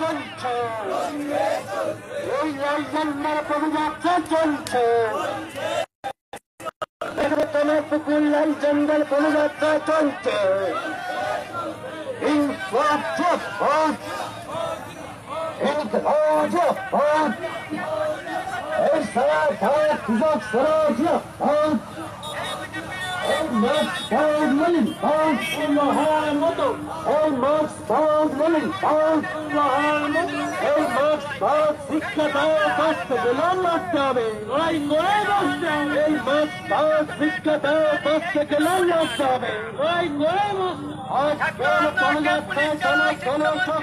চলছে। এই রাজধান্যার পদযাত্রা চলছে। তোমার পুকুর, লাল জঙ্গল পদযাত্রা চলছে। এই সারা ভারত সুযোগ, সরাজ শিক্ষা দেওয়া থেকে লোন মারতে হবে লড়াই করে বসতে হবে এই মার্ক্স পাউড শিক্ষা দেওয়া থেকে লোন মারতে হবে লড়াই করে বসতে আজ কোন পদযাত্রা চলো চলো সব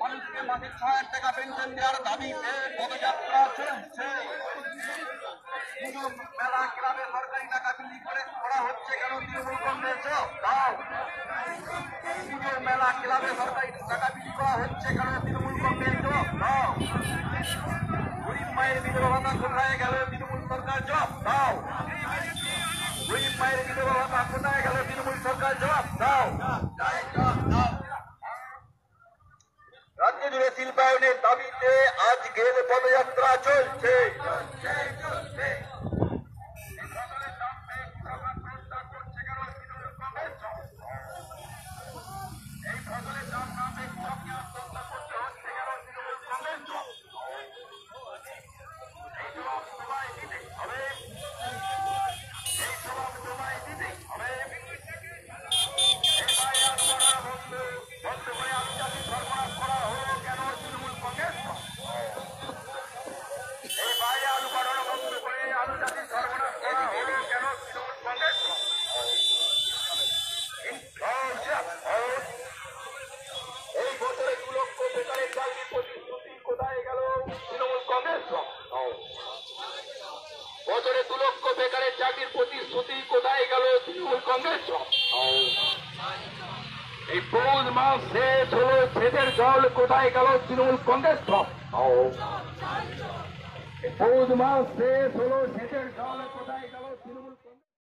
মানুষকে মাসিক হাজার টাকা পেনশন দেওয়ার দাবিতে পদযাত্রা চলছে মেলা ক্লাবে সরকারি টাকা বিলি করে করা হচ্ছে, কেন তৃণমূল কংগ্রেস দাও হচ্ছে কেন তৃণমূল কংগ্রেস দাও গরিব মায়ের বিধবা ভাতা কোথায় গেল তৃণমূল সরকার জবাব দাও গরিব মায়ের বিধবা ভাতা কোথায় গেল তৃণমূল সরকার জবাব দাও শিল্পায়নের দাবিতে আজকের পদযাত্রা চলছে। বছরে দু লক্ষ বেকারের চাকরির প্রতিশ্রুতি কোথায় গেল তৃণমূল কংগ্রেস? এই পৌষ মাস শেষ হলো, ছেদের জল কোথায় গেল তৃণমূল কংগ্রেস? পৌষ মাস শেষ হলো, ছেদের জল কোথায় গেল তৃণমূল